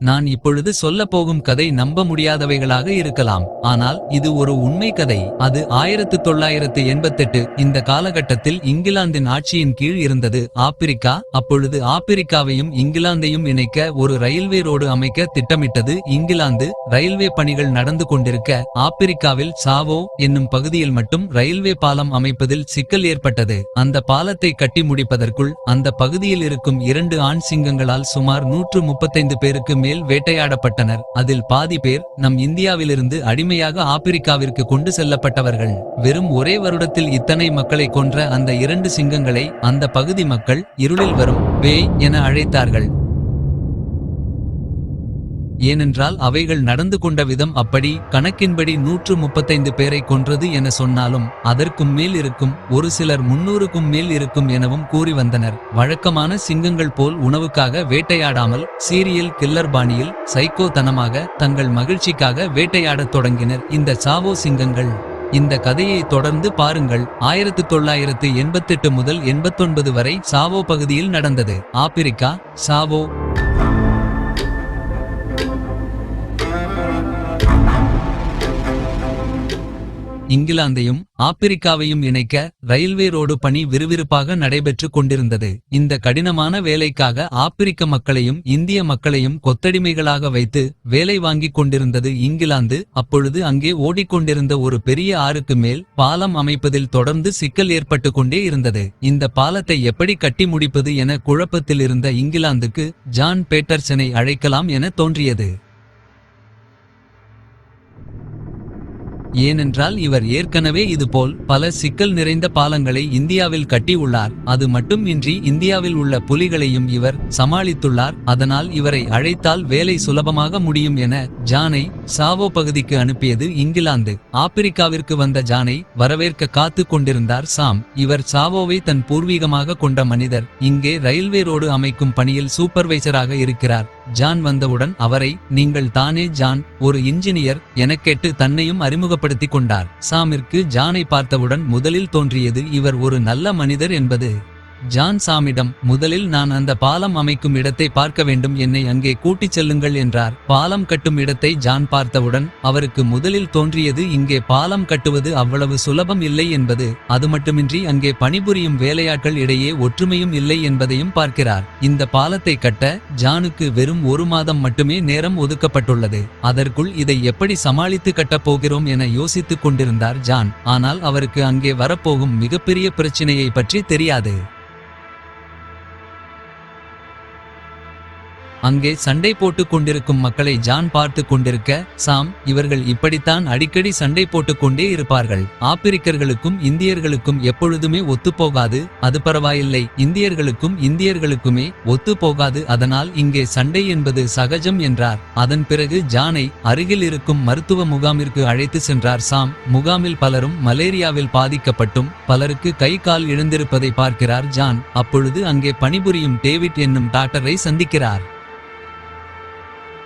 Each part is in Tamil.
நான் இப்பொழுது சொல்லப் போகும் கதை நம்ப முடியாதவைகளாக இருக்கலாம். ஆனால் இது ஒரு உண்மை கதை. அது ஆயிரத்து தொள்ளாயிரத்து எண்பத்தெட்டு இந்த காலகட்டத்தில் இங்கிலாந்தின் ஆட்சியின் கீழ் இருந்தது. ஆப்பிரிக்கா அப்பொழுது ஆப்பிரிக்காவையும் இங்கிலாந்தையும் இணைக்க ஒரு ரயில்வே ரோடு அமைக்க திட்டமிட்டது. இங்கிலாந்து ரயில்வே பணிகள் நடந்து கொண்டிருக்க ஆப்பிரிக்காவில் சாவோ என்னும் பகுதியில் மட்டும் ரயில்வே பாலம் அமைப்பதில் சிக்கல் ஏற்பட்டது. அந்த பாலத்தை கட்டி முடிப்பதற்குள் அந்த பகுதியில் இருக்கும் இரண்டு ஆண் சிங்கங்களால் சுமார் நூற்று முப்பத்தைந்து பேருக்கு மேல் வேட்டையாடப்பட்டனர். அதில் பாதி பேர் நம் இந்தியாவிலிருந்து அடிமையாக ஆப்பிரிக்காவிற்கு கொண்டு செல்லப்பட்டவர்கள். வெறும் ஒரே வருடத்தில் இத்தனை மக்களை கொன்ற அந்த இரண்டு சிங்கங்களை அந்த பகுதி மக்கள் இருளில் வரும் பேய் என அழைத்தார்கள். ஏனென்றால் அவைகள் நடந்து கொண்ட விதம் அப்படி கணக்கின்படி நூற்று முப்பத்தைந்து பேரை கொன்றது என சொன்னாலும் அதற்கும் மேல் இருக்கும் ஒரு சிலர் முன்னூறுக்கும் மேல் இருக்கும் எனவும் கூறி வந்தனர். வழக்கமான சிங்கங்கள் போல் உணவுக்காக வேட்டையாடாமல் சீரியல் கில்லர் பாணியில் சைக்கோ தனமாக தங்கள் மகிழ்ச்சிக்காக வேட்டையாடத் தொடங்கினர். இந்த சாவோ சிங்கங்கள் இந்த கதையை தொடர்ந்து பாருங்கள். ஆயிரத்து தொள்ளாயிரத்து எண்பத்தெட்டு முதல் எண்பத்தொன்பது வரை சாவோ பகுதியில் நடந்தது. ஆப்பிரிக்கா சாவோ இங்கிலாந்தையும் ஆப்பிரிக்காவையும் இணைக்க ரயில்வே ரோடு பணி விறுவிறுப்பாக நடைபெற்று கொண்டிருந்தது. இந்த கடினமான வேலைக்காக ஆப்பிரிக்க மக்களையும் இந்திய மக்களையும் கொத்தடிமைகளாக வைத்து வேலை வாங்கிக் கொண்டிருந்தது இங்கிலாந்து. அப்பொழுது அங்கே ஓடிக்கொண்டிருந்த ஒரு பெரிய ஆறுக்கு மேல் பாலம் அமைப்பதில் தொடர்ந்து சிக்கல் ஏற்பட்டு கொண்டே இருந்தது. இந்த பாலத்தை எப்படி கட்டி முடிப்பது என குழப்பத்தில் இருந்த இங்கிலாந்துக்கு ஜான் பேட்டர்சனை அழைக்கலாம் என தோன்றியது. ஏனென்றால் இவர் ஏற்கனவே இதுபோல் பல சிக்கல் நிறைந்த பாலங்களை இந்தியாவில் கட்டியுள்ளார். அது மட்டுமின்றி இந்தியாவில் உள்ள புலிகளையும் இவர் சமாளித்துள்ளார். அதனால் இவரை அழைத்தால் வேலை சுலபமாக முடியும் என ஜானை சாவோ பகுதிக்கு அனுப்பியது இங்கிலாந்து. ஆப்பிரிக்காவிற்கு வந்த ஜானை வரவேற்க காத்து கொண்டிருந்தார் சாம். இவர் சாவோவை தன் பூர்வீகமாக கொண்ட மனிதர். இங்கே ரயில்வே ரோடு அமைக்கும் பணியில் சூப்பர்வைசராக இருக்கிறார். ஜான் வந்தவுடன் அவரை நீங்கள் தானே ஜான் ஒரு இன்ஜினியர் எனக் கேட்டு தன்னையும் அறிமுகப்படுத்திக் கொண்டார். சாமிற்கு ஜானை பார்த்தவுடன் முதலில் தோன்றியது இவர் ஒரு நல்ல மனிதர் என்பது. ஜான் சாமிடம் முதலில் நான் அந்த பாலம் அமைக்கும் இடத்தை பார்க்க வேண்டும். என்னை அங்கே கூட்டிச் செல்லுங்கள் என்றார். பாலம் கட்டும் இடத்தை ஜான் பார்த்தவுடன் அவருக்கு முதலில் தோன்றியது இங்கே பாலம் கட்டுவது அவ்வளவு சுலபம் இல்லை என்பது. அது மட்டுமின்றி அங்கே பணிபுரியும் வேலையாட்கள் இடையே ஒற்றுமையும் இல்லை என்பதையும் பார்க்கிறார். இந்த பாலத்தை கட்ட ஜானுக்கு வெறும் ஒரு மாதம் மட்டுமே நேரம் ஒதுக்கப்பட்டுள்ளது. அதற்குள் இதை எப்படி சமாளித்து கட்டப் போகிறோம் என யோசித்துக் கொண்டிருந்தார் ஜான். ஆனால் அவருக்கு அங்கே வரப்போகும் மிகப்பெரிய பிரச்சினையை பற்றி தெரியாது. அங்கே சண்டை போட்டுக் கொண்டிருக்கும் மக்களை ஜான் பார்த்து கொண்டிருக்க சாம் இவர்கள் இப்படித்தான் அடிக்கடி சண்டை போட்டுக் கொண்டே இருப்பார்கள். ஆப்பிரிக்கர்களுக்கும் இந்தியர்களுக்கும் எப்பொழுதுமே ஒத்துப்போகாது அது பரவாயில்லை. இந்தியர்களுக்கும் இந்தியர்களுக்குமே ஒத்து போகாது அதனால் இங்கே சண்டை என்பது சகஜம் என்றார். அதன் பிறகு ஜானை அருகில் இருக்கும் மருத்துவ முகாமிற்கு அழைத்து சென்றார். சாம் முகாமில் பலரும் மலேரியாவில் பாதிக்கப்பட்டும் பலருக்கு கை கால் இழந்திருப்பதை பார்க்கிறார் ஜான். அப்பொழுது அங்கே பணிபுரியும் டேவிட் என்னும் டாக்டரை சந்திக்கிறார்.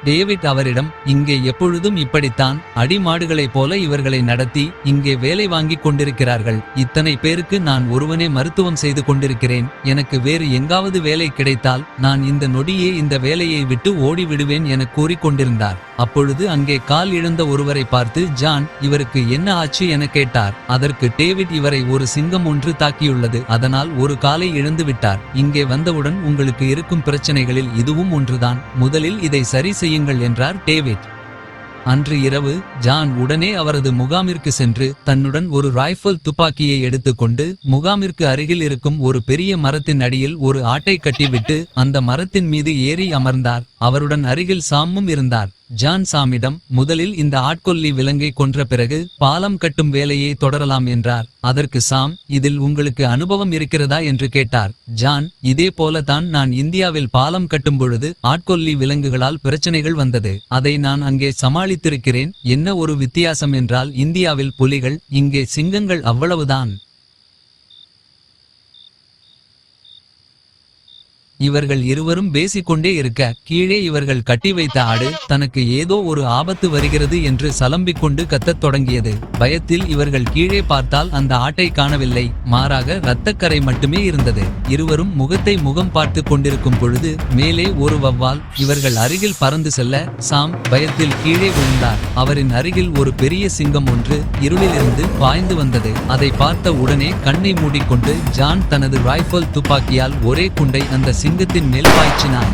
டேவிட் அவரிடம் இங்கே எப்பொழுதும் இப்படித்தான். அடிமாடுகளைப் போல இவர்களை நடத்தி இங்கே வேலை வாங்கிக் கொண்டிருக்கிறார்கள். இத்தனை பேருக்கு நான் ஒருவனே மருத்துவம் செய்து கொண்டிருக்கிறேன். எனக்கு வேறு எங்காவது வேலை கிடைத்தால் நான் இந்த நொடியே இந்த வேலையை விட்டு ஓடிவிடுவேன் என கூறிக்கொண்டிருந்தார் அப்பொழுது அங்கே கால் இழந்த ஒருவரை பார்த்து ஜான் இவருக்கு என்ன ஆச்சு என கேட்டார். அதற்கு டேவிட் இவரை ஒரு சிங்கம் ஒன்று தாக்கியுள்ளது. அதனால் ஒரு காலை இழந்து விட்டார் இங்கே வந்தவுடன் உங்களுக்கு இருக்கும் பிரச்சனைகளில் இதுவும் ஒன்றுதான். முதலில் இதை சரி செய்ய செய்யுங்கள் என்றார் டேவிட். அன்று இரவு ஜான் உடனே அவரது முகாமிற்கு சென்று தன்னுடன் ஒரு ரைஃபிள் துப்பாக்கியை எடுத்துக்கொண்டு முகாமிற்கு அருகில் இருக்கும் ஒரு பெரிய மரத்தின் அடியில் ஒரு ஆட்டை கட்டிவிட்டு அந்த மரத்தின் மீது ஏறி அமர்ந்தார். அவருடன் அருகில் சாமும் இருந்தார். ஜான் சாமிடம் முதலில் இந்த ஆட்கொல்லி விலங்கை கொன்ற பிறகு பாலம் கட்டும் வேலையை தொடரலாம் என்றார். அதற்கு சாம் இதில் உங்களுக்கு அனுபவம் இருக்கிறதா? என்று கேட்டார். ஜான் இதே போலதான் நான் இந்தியாவில் பாலம் கட்டும் பொழுது ஆட்கொல்லி விலங்குகளால் பிரச்சனைகள் வந்தது. அதை நான் அங்கே சமாளித்திருக்கிறேன். என்ன ஒரு வித்தியாசம் என்றால் இந்தியாவில் புலிகள் இங்கே சிங்கங்கள் அவ்வளவுதான். இவர்கள் இருவரும் பேசிக்கொண்டே இருக்க கீழே இவர்கள் கட்டி வைத்த ஆடு தனக்கு ஏதோ ஒரு ஆபத்து வருகிறது என்று சலம்பிக் கொண்டு கத்தத் தொடங்கியது. பயத்தில் இவர்கள் கீழே பார்த்தால் அந்த ஆட்டை காணவில்லை. மாறாக இரத்தக்கரை மட்டுமே இருந்தது. இருவரும் முகத்தை முகம் பார்த்து கொண்டிருக்கும் பொழுது மேலே ஒரு வவ்வால் இவர்கள் அருகில் பறந்து செல்ல சாம் பயத்தில் கீழே விழுந்தார். அவரின் அருகில் ஒரு பெரிய சிங்கம் ஒன்று இருளிலிருந்து பாய்ந்து வந்தது. அதை பார்த்த உடனே கண்ணை மூடிக்கொண்டு ஜான் தனது ரைஃபிள் துப்பாக்கியால் ஒரே குண்டை அந்த சிங்கத்தின் மேல் பாய்ச்சினான்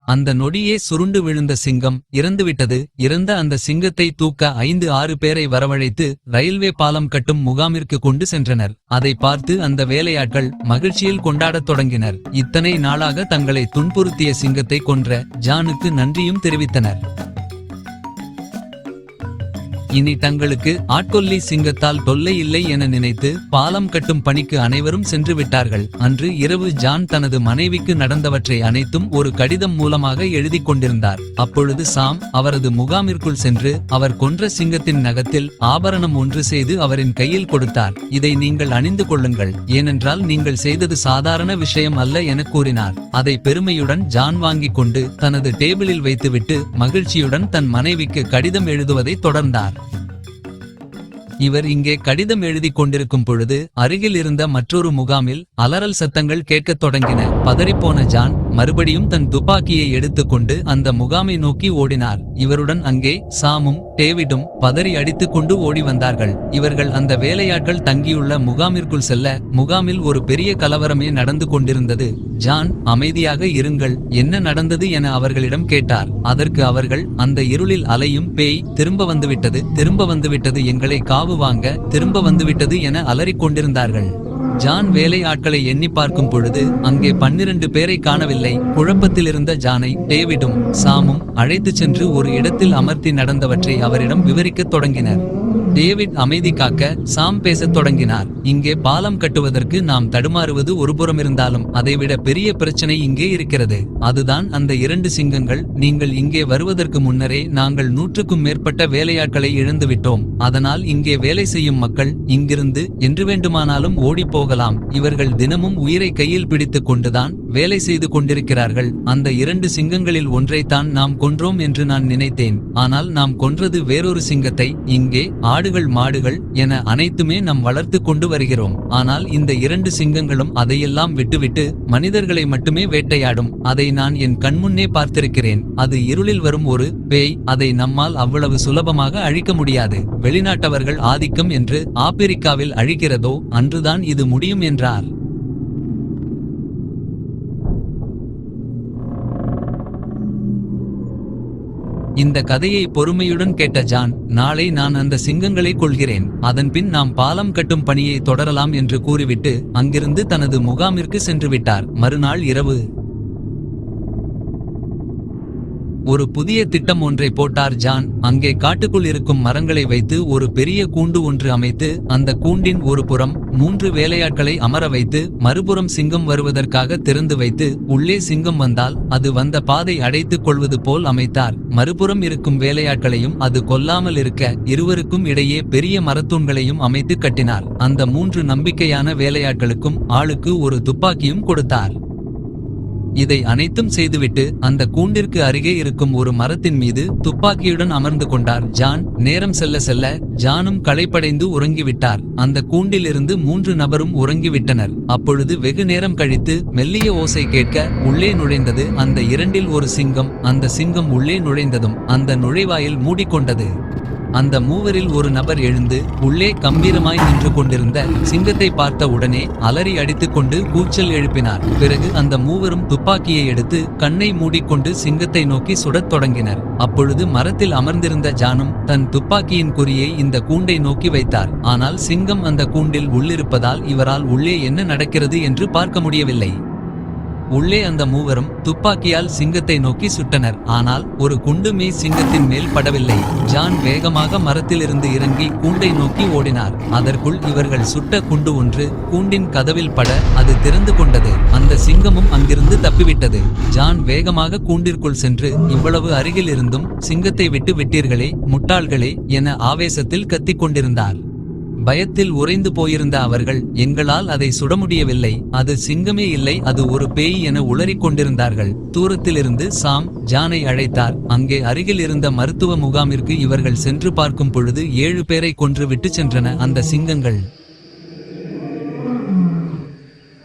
அந்த நொடியே சுருண்டு விழுந்த சிங்கம் இறந்துவிட்டது. இறந்த அந்த சிங்கத்தை தூக்க ஐந்து ஆறு பேரை வரவழைத்து ரயில்வே பாலம் கட்டும் முகாமிற்கு கொண்டு சென்றனர். அதை பார்த்து அந்த வேலையாட்கள் மகிழ்ச்சியில் கொண்டாடத் தொடங்கினர். இத்தனை நாளாக தங்களை துன்புறுத்திய சிங்கத்தை கொன்ற ஜானுக்கு நன்றியும் தெரிவித்தனர். இனி தங்களுக்கு ஆட்கொல்லி சிங்கத்தால் தொல்லை இல்லை என நினைத்து பாலம் கட்டும் பணிக்கு அனைவரும் சென்று விட்டார்கள். அன்று இரவு ஜான் தனது மனைவிக்கு நடந்தவற்றை அனைத்தும் ஒரு கடிதம் மூலமாக எழுதிக் கொண்டிருந்தார். அப்பொழுது சாம் அவரது முகாமிற்குள் சென்று அவர் கொன்ற சிங்கத்தின் நகத்தில் ஆபரணம் ஒன்று செய்து அவரின் கையில் கொடுத்தார். இதை நீங்கள் அணிந்து கொள்ளுங்கள். ஏனென்றால் நீங்கள் செய்தது சாதாரண விஷயம் அல்ல என கூறினார். அதை பெருமையுடன் ஜான் வாங்கிக் கொண்டு தனது டேபிளில் வைத்துவிட்டு மகிழ்ச்சியுடன் தன் மனைவிக்கு கடிதம் எழுதுவதை தொடர்ந்தார். இவர் இங்கே கடிதம் எழுதிக் கொண்டிருக்கும் பொழுது அருகில் இருந்த மற்றொரு முகாமில் அலறல் சத்தங்கள் கேட்கத் தொடங்கின. பதறிப்போன ஜான் மறுபடியும் தன் துப்பாக்கியை எடுத்துக்கொண்டு அந்த முகாமை நோக்கி ஓடினார். இவருடன் அங்கே சாமும் டேவிடும் பதறி அடித்துக் கொண்டு ஓடி வந்தார்கள். இவர்கள் அந்த வேலையாட்கள் தங்கியுள்ள முகாமிற்குள் செல்ல முகாமில் ஒரு பெரிய கலவரமே நடந்து கொண்டிருந்தது. ஜான் அமைதியாக இருங்கள் என்ன நடந்தது என அவர்களிடம் கேட்டார். அதற்கு அவர்கள் அந்த இருளில் அலையும் பேய் திரும்ப வந்துவிட்டது திரும்ப வந்துவிட்டது எங்களை காவு வாங்க திரும்ப வந்துவிட்டது என அலறிக் கொண்டிருந்தார்கள். ஜான் வேலை ஆட்களை எண்ணி பார்க்கும் பொழுது அங்கே பன்னிரண்டு பேரை காணவில்லை. குழப்பத்தில் இருந்த ஜானை டேவிடும் சாமும் அழைத்துச் சென்று ஒரு இடத்தில் அமர்த்தி நடந்தவற்றை அவரிடம் விவரிக்கத் தொடங்கினர். டேவிட் அமைதி காக்க சாம் பேசத் தொடங்கினார். இங்கே பாலம் கட்டுவதற்கு நாம் தடுமாறுவது ஒருபுறம் இருந்தாலும் அதைவிட பெரிய பிரச்சனை இங்கே இருக்கிறது. அதுதான் அந்த இரண்டு சிங்கங்கள் நீங்கள் இங்கே வருவதற்கு முன்னரே நாங்கள் நூற்றுக்கும் மேற்பட்ட வேலையாட்களை இழந்துவிட்டோம். அதனால் இங்கே வேலை செய்யும் மக்கள் இங்கிருந்து என்று வேண்டுமானாலும் ஓடிப்போகலாம். இவர்கள் தினமும் உயிரை கையில் பிடித்துக் கொண்டுதான் வேலை செய்து கொண்டிருக்கிறார்கள். அந்த இரண்டு சிங்கங்களில் ஒன்றைத்தான் நாம் கொன்றோம் என்று நான் நினைத்தேன். ஆனால் நாம் கொன்றது வேறொரு சிங்கத்தை இங்கே ஆடுகள் மாடுகள் என அனைத்துமே நாம் வளர்த்து கொண்டு வருகிறோம். ஆனால் இந்த இரண்டு சிங்கங்களும் அதையெல்லாம் விட்டுவிட்டு மனிதர்களை மட்டுமே வேட்டையாடும். அதை நான் என் கண்முன்னே பார்த்திருக்கிறேன். அது இருளில் வரும் ஒரு பேய். அதை நம்மால் அவ்வளவு சுலபமாக அழிக்க முடியாது. வெளிநாட்டவர்கள் ஆதிக்கம் என்று ஆப்பிரிக்காவில் அழிக்கிறதோ அன்றுதான் இது முடியும் என்றார். இந்த கதையை பொறுமையுடன் கேட்ட ஜான் நாளை நான் அந்த சிங்கங்களை கொள்கிறேன். அதன்பின் நாம் பாலம் கட்டும் பணியை தொடரலாம் என்று கூறிவிட்டு அங்கிருந்து தனது முகாமிற்கு சென்று விட்டார். மறுநாள் இரவு ஒரு புதிய திட்டம் ஒன்றை போட்டார் ஜான். அங்கே காட்டுக்குள் இருக்கும் மரங்களை வைத்து ஒரு பெரிய கூண்டு ஒன்று அமைத்து அந்த கூண்டின் ஒரு புறம் மூன்று வேலையாட்களை அமர வைத்து மறுபுறம் சிங்கம் வருவதற்காக திறந்து வைத்து உள்ளே சிங்கம் வந்தால் அது வந்த பாதை அடைத்துக் கொள்வது போல் அமைத்தார். மறுபுறம் இருக்கும் வேலையாட்களையும் அது கொல்லாமல் இருக்க இருவருக்கும் இடையே பெரிய மரத்தூண்களையும் அமைத்து கட்டினார். அந்த மூன்று நம்பிக்கையான வேலையாட்களுக்கும் ஆளுக்கு ஒரு துப்பாக்கியும் கொடுத்தார். இதை அனைத்தும் செய்துவிட்டு அந்த கூண்டிற்கு அருகே இருக்கும் ஒரு மரத்தின் மீது துப்பாக்கியுடன் அமர்ந்து கொண்டார். ஜான் நேரம் செல்ல செல்ல ஜானும் களைப்படைந்து உறங்கிவிட்டார். அந்த கூண்டிலிருந்து மூன்று நபரும் உறங்கிவிட்டனர். அப்பொழுது வெகு நேரம் கழித்து மெல்லிய ஓசை கேட்க உள்ளே நுழைந்தது. அந்த இரண்டில் ஒரு சிங்கம் அந்த சிங்கம் உள்ளே நுழைந்ததும் அந்த நுழைவாயில் மூடிக்கொண்டது. அந்த மூவரில் ஒரு நபர் எழுந்து உள்ளே கம்பீரமாய் நின்று கொண்டிருந்த சிங்கத்தை பார்த்த உடனே அலறி அடித்துக்கொண்டு கூச்சல் எழுப்பினார். பிறகு அந்த மூவரும் துப்பாக்கியை எடுத்து கண்ணை மூடிக்கொண்டு சிங்கத்தை நோக்கி சுடத் தொடங்கினர். அப்பொழுது மரத்தில் அமர்ந்திருந்த ஜானும் தன் துப்பாக்கியின் குறியை இந்த கூண்டை நோக்கி வைத்தார். ஆனால் சிங்கம் அந்த கூண்டில் உள்ளிருப்பதால் இவரால் உள்ளே என்ன நடக்கிறது என்று பார்க்க முடியவில்லை. உள்ளே அந்த மூவரும் துப்பாக்கியால் சிங்கத்தை நோக்கி சுட்டனர். ஆனால் ஒரு குண்டுமே சிங்கத்தின் மேல் படவில்லை. ஜான் வேகமாக மரத்திலிருந்து இறங்கி கூண்டை நோக்கி ஓடினார். அதற்குள் இவர்கள் சுட்ட குண்டு ஒன்று கூண்டின் கதவில் பட அது திறந்து கொண்டது. அந்த சிங்கமும் அங்கிருந்து தப்பிவிட்டது. ஜான் வேகமாக கூண்டிற்குள் சென்று இவ்வளவு அருகில் இருந்தும் சிங்கத்தை விட்டு விட்டீர்களே முட்டாள்களே என ஆவேசத்தில் கத்திக் கொண்டிருந்தார் பயத்தில் உறைந்து போயிருந்த அவர்கள் எங்களால் அதை சுட முடியவில்லை அது சிங்கமே இல்லை அது ஒரு பேய் என உளறிக் கொண்டிருந்தார்கள். தூரத்திலிருந்து சாம் ஜானை அழைத்தார். அங்கே அருகில் இருந்த மருத்துவ முகாமிற்கு இவர்கள் சென்று பார்க்கும் பொழுது ஏழு பேரை கொன்று விட்டு சென்றன அந்த சிங்கங்கள்.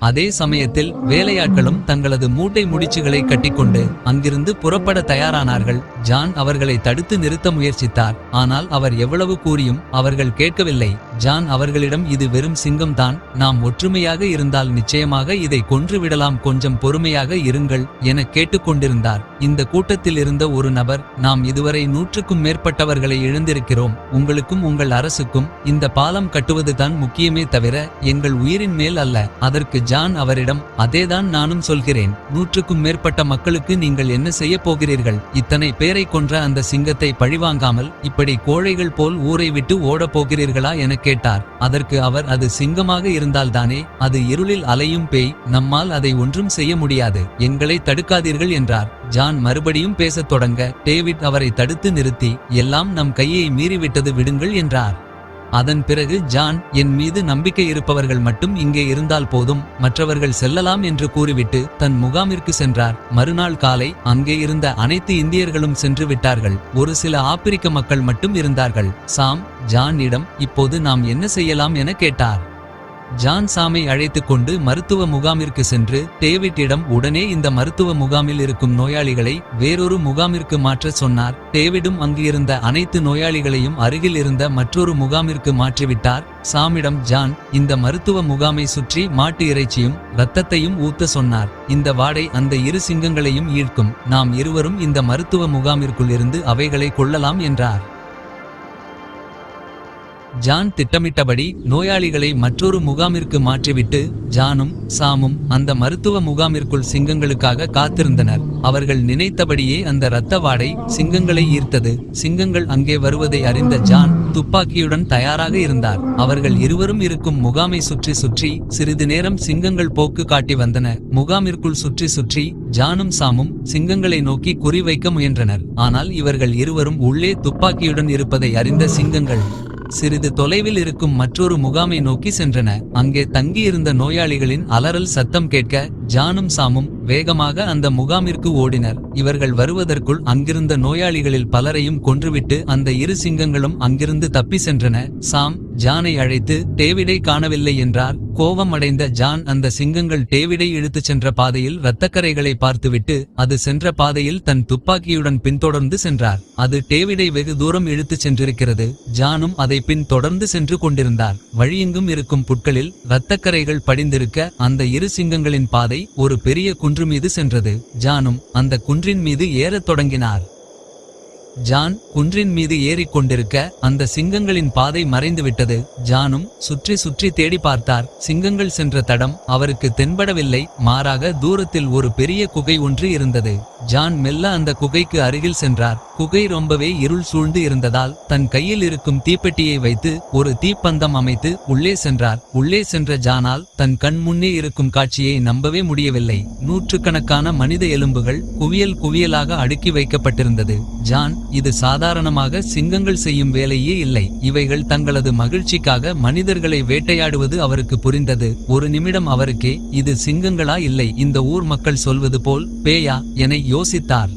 அதே சமயத்தில் வேலையாட்களும் தங்களது மூட்டை முடிச்சுகளை கட்டிக்கொண்டு அங்கிருந்து புறப்பட தயாரானார்கள். ஜான் அவர்களை தடுத்து நிறுத்த முயற்சித்தார். ஆனால் அவர் எவ்வளவு கூறியும் அவர்கள் கேட்கவில்லை. ஜான் அவர்களிடம் இது வெறும் சிங்கம் தான். நாம் ஒற்றுமையாக இருந்தால் நிச்சயமாக இதை கொன்று விடலாம். கொஞ்சம் பொறுமையாக இருங்கள் என கேட்டுக்கொண்டிருந்தார் இந்த கூட்டத்தில் இருந்த ஒரு நபர் நாம் இதுவரை நூற்றுக்கும் மேற்பட்டவர்களை இழந்திருக்கிறோம். உங்களுக்கும் உங்கள் அரசுக்கும் இந்த பாலம் கட்டுவதுதான் முக்கியமே தவிர எங்கள் உயிரின் மேல் அல்ல. அதற்கு ஜான் அவரிடம் அதேதான் நானும் சொல்கிறேன். நூற்றுக்கும் மேற்பட்ட மக்களுக்கு நீங்கள் என்ன செய்ய போகிறீர்கள்? இத்தனை பேரை கொன்ற அந்த சிங்கத்தை பழிவாங்காமல் இப்படி கோழைகள் போல் ஊரை விட்டு ஓடப் போகிறீர்களா? என கேட்டார். அதற்கு அவர் அது சிங்கமாக இருந்தால்தானே அது இருளில் அலையும் பேய் நம்மால் அதை ஒன்றும் செய்ய முடியாது. எங்களை தடுக்காதீர்கள் என்றார். ஜான் மறுபடியும் பேசத் தொடங்க டேவிட் அவரை தடுத்து நிறுத்தி எல்லாம் நம் கையை மீறிவிட்டது விடுங்கள் என்றார். அதன் பிறகு ஜான் என் மீது நம்பிக்கை இருப்பவர்கள் மட்டும் இங்கே இருந்தால் போதும் மற்றவர்கள் செல்லலாம் என்று கூறிவிட்டு தன் முகாமிற்கு சென்றார். மறுநாள் காலை அங்கே இருந்த அனைத்து இந்தியர்களும் சென்று விட்டார்கள். ஒரு சில ஆப்பிரிக்க மக்கள் மட்டும் இருந்தார்கள். சாம் ஜானிடம் இப்போது நாம் என்ன செய்யலாம் என கேட்டார். ஜான் சாமை அழைத்துக் கொண்டு மருத்துவ முகாமிற்கு சென்று டேவிட்டிடம் உடனே இந்த மருத்துவ முகாமில் இருக்கும் நோயாளிகளை வேறொரு முகாமிற்கு மாற்ற சொன்னார். டேவிடும் அங்கிருந்த அனைத்து நோயாளிகளையும் அருகில் இருந்த மற்றொரு முகாமிற்கு மாற்றிவிட்டார். சாமிடம் ஜான் இந்த மருத்துவ முகாமை சுற்றி மாட்டு இறைச்சியும் இரத்தத்தையும் ஊத்த சொன்னார். இந்த வாடை அந்த இரு சிங்கங்களையும் ஈர்க்கும். நாம் இருவரும் இந்த மருத்துவ முகாமிற்குள் இருந்து அவைகளை கொள்ளலாம் என்றார். ஜான் திட்டமிட்டபடி நோயாளிகளை மற்றொரு முகாமிற்கு மாற்றிவிட்டு ஜானும் சாமும் அந்த மருத்துவ முகாமிற்குள் சிங்கங்களுக்காக காத்திருந்தனர். அவர்கள் நினைத்தபடியே அந்த இரத்த வாடை சிங்கங்களை ஈர்த்தது. சிங்கங்கள் அங்கே வருவதை அறிந்த ஜான் துப்பாக்கியுடன் தயாராக இருந்தார். அவர்கள் இருவரும் இருக்கும் முகாமை சுற்றி சுற்றி சிறிது நேரம் சிங்கங்கள் போக்கு காட்டி வந்தன. முகாமிற்குள் சுற்றி சுற்றி ஜானும் சாமும் சிங்கங்களை நோக்கி குறிவைக்க முயன்றனர். ஆனால் இவர்கள் இருவரும் உள்ளே துப்பாக்கியுடன் இருப்பதை அறிந்த சிங்கங்கள் சிறிது தொலைவில் இருக்கும் மற்றொரு முகாமை நோக்கி சென்றன. அங்கே தங்கியிருந்த நோயாளிகளின் அலறல் சத்தம் கேட்க ஜானும் சாமும் வேகமாக அந்த முகாமிற்கு ஓடினர். இவர்கள் வருவதற்குள் அங்கிருந்த நோயாளிகளில் பலரையும் கொன்றுவிட்டு அந்த இரு சிங்கங்களும் அங்கிருந்து தப்பி சென்றன. சாம் ஜானை அழைத்து டேவிடை காணவில்லை என்றார். கோபம் அடைந்த ஜான் அந்த சிங்கங்கள் டேவிடை இழுத்துச் சென்ற பாதையில் இரத்தக்கரைகளை பார்த்துவிட்டு அது சென்ற பாதையில் தன் துப்பாக்கியுடன் பின்தொடர்ந்து சென்றார். அது டேவிடை வெகு தூரம் இழுத்துச் சென்றிருக்கிறது. ஜானும் அதை பின் தொடர்ந்து சென்று கொண்டிருந்தார். வழியெங்கும் இருக்கும் புட்களில் இரத்தக்கரைகள் படிந்திருக்க அந்த இரு சிங்கங்களின் பாதை ஒரு பெரிய குன்று மீது சென்றது. ஜானும் அந்த குன்று குன்றின் மீது ஏறத் தொடங்கினார். ஜான் குன்றின் மீது ஏறிக் கொண்டிருக்க அந்த சிங்கங்களின் பாதை மறைந்துவிட்டது. ஜானும் சுற்றி சுற்றி தேடி பார்த்தார். சிங்கங்கள் சென்ற தடம் அவருக்கு தென்படவில்லை. மாறாக தூரத்தில் ஒரு பெரிய குகை ஒன்று இருந்தது. ஜான் மெல்ல அந்த குகைக்கு அருகில் சென்றார். குகை ரொம்பவே இருள் சூழ்ந்து இருந்ததால் தன் கையில் இருக்கும் தீப்பெட்டியை வைத்து ஒரு தீப்பந்தம் அமைத்து உள்ளே சென்றார். உள்ளே சென்ற ஜானால் தன் கண் முன்னே இருக்கும் காட்சியை நம்பவே முடியவில்லை. நூற்றுக்கணக்கான மனித எலும்புகள் குவியல் குவியலாக அடுக்கி வைக்கப்பட்டிருந்தது. ஜான் இது சாதாரணமாக சிங்கங்கள் செய்யும் வேலையே இல்லை. இவைகள் தங்களது மகிழ்ச்சிக்காக மனிதர்களை வேட்டையாடுவது அவருக்கு புரிந்தது. ஒரு நிமிடம் அவருக்கே இது சிங்கங்களா இல்லை இந்த ஊர் மக்கள் சொல்வது போல் பேயா என யோசித்தார்.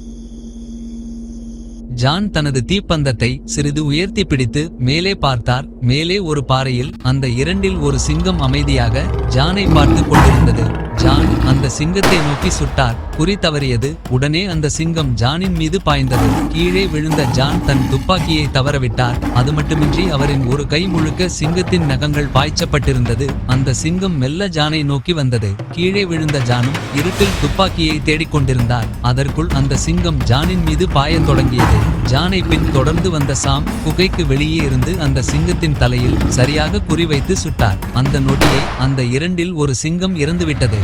ஜான் தனது தீப்பந்தத்தை சிறிது உயர்த்தி பிடித்து மேலே பார்த்தார். மேலே ஒரு பாறையில் அந்த இரண்டில் ஒரு சிங்கம் அமைதியாக ஜானை பார்த்து கொண்டிருந்தது. ஜான் அந்த சிங்கத்தை நோக்கி சுட்டார். குறி தவறியது உடனே அந்த சிங்கம் ஜானின் மீது பாய்ந்தது. கீழே விழுந்த ஜான் தன் துப்பாக்கியை தவறவிட்டார். அது மட்டுமின்றி அவரின் ஒரு கை முழுக்க சிங்கத்தின் நகங்கள் பாய்ச்சப்பட்டிருந்தது. அந்த சிங்கம் மெல்ல ஜானை நோக்கி வந்தது. கீழே விழுந்த ஜானும் இருட்டில் துப்பாக்கியை தேடிக் கொண்டிருந்தார். அதற்குள் அந்த சிங்கம் ஜானின் மீது பாயத் தொடங்கியது. ஜானை பின் தொடர்ந்து வந்த சாம் குகைக்கு வெளியே இருந்து அந்த சிங்கத்தின் தலையில் சரியாக குறிவைத்து சுட்டார். அந்த நொடியை அந்த இரண்டில் ஒரு சிங்கம் இறந்துவிட்டது.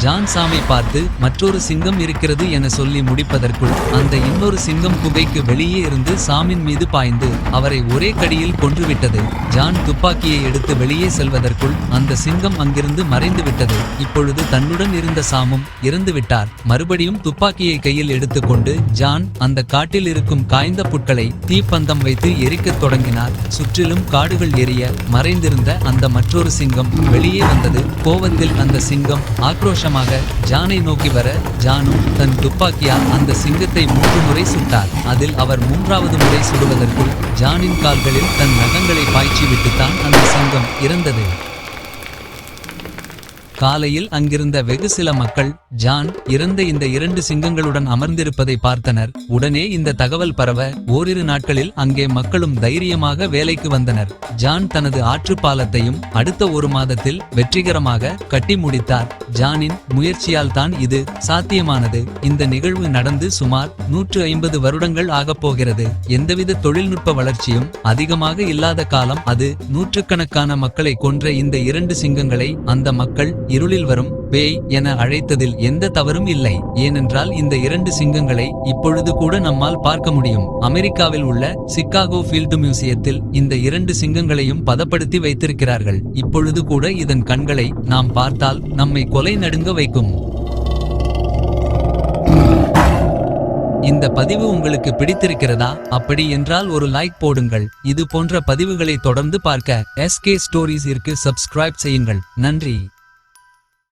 ஜான் சாமை பார்த்து மற்றொரு சிங்கம் இருக்கிறது என சொல்லி முடிப்பதற்குள் அந்த இன்னொரு சிங்கம் குகைக்கு வெளியே இருந்து சாமின் மீது பாய்ந்து அவரை ஒரே கடியில் கொன்றுவிட்டது. ஜான் துப்பாக்கியை எடுத்து வெளியே செல்வதற்குள் அந்த சிங்கம் அங்கிருந்து மறைந்து விட்டது. இப்பொழுது தன்னுடன் இருந்த சாமும் இறந்து விட்டார். மறுபடியும் துப்பாக்கியை கையில் எடுத்துக்கொண்டு ஜான் அந்த காட்டில் இருக்கும் காய்ந்த புட்களை தீப்பந்தம் வைத்து எரிக்கத் தொடங்கினார். சுற்றிலும் காடுகள் எரிய மறைந்திருந்த அந்த மற்றொரு சிங்கம் வெளியே வந்தது. கோவத்தில் அந்த சிங்கம் ஆக்ரோஷம் வேகமாக ஜானை நோக்கி வர ஜானும் தன் துப்பாக்கியால் அந்த சிங்கத்தை மூன்று முறை சுட்டார். அதில் அவர் மூன்றாவது முறை சுடுவதற்குள் ஜானின் கால்களில் தன் நகங்களை பாய்ச்சி விட்டுத்தான் அந்த சிங்கம் இறந்தது. காலையில் அங்கிருந்த வெகு சில மக்கள் ஜான் இறந்த இந்த இரண்டு சிங்கங்களுடன் அமர்ந்திருப்பதை பார்த்தனர். உடனே இந்த தகவல் பரவ ஓரிரு நாட்களில் அங்கே மக்களும் தைரியமாக வேலைக்கு வந்தனர். ஜான் தனது ஆற்றுப்பாலத்தையும் அடுத்த ஒரு மாதத்தில் வெற்றிகரமாக கட்டி முடித்தார். ஜானின் முயற்சியால் தான் இது சாத்தியமானது. இந்த நிகழ்வு நடந்து சுமார் நூற்று ஐம்பது வருடங்கள் ஆகப் போகிறது. எந்தவித தொழில்நுட்ப வளர்ச்சியும் அதிகமாக இல்லாத காலம் அது நூற்றுக்கணக்கான மக்களை கொன்ற இந்த இரண்டு சிங்கங்களை அந்த மக்கள் இருளில் வரும் பேய் என அழைத்ததில் எந்த தவறும் இல்லை. ஏனென்றால் இந்த இரண்டு சிங்கங்களை இப்பொழுது கூட நம்மால் பார்க்க முடியும். அமெரிக்காவில் உள்ள சிக்காகோ ஃபீல்டு மியூசியத்தில் இந்த இரண்டு சிங்கங்களையும் பதப்படுத்தி வைத்திருக்கிறார்கள். இப்பொழுது கூட இதன் கண்களை நாம் பார்த்தால் நம்மை கொலை நடுங்க வைக்கும். இந்த பதிவு உங்களுக்கு பிடித்திருக்கிறதா? அப்படி என்றால் ஒரு லைக் போடுங்கள். இது போன்ற பதிவுகளை தொடர்ந்து பார்க்க எஸ்கே ஸ்டோரிஸ் இருக்கு சப்ஸ்கிரைப் செய்யுங்கள். நன்றி.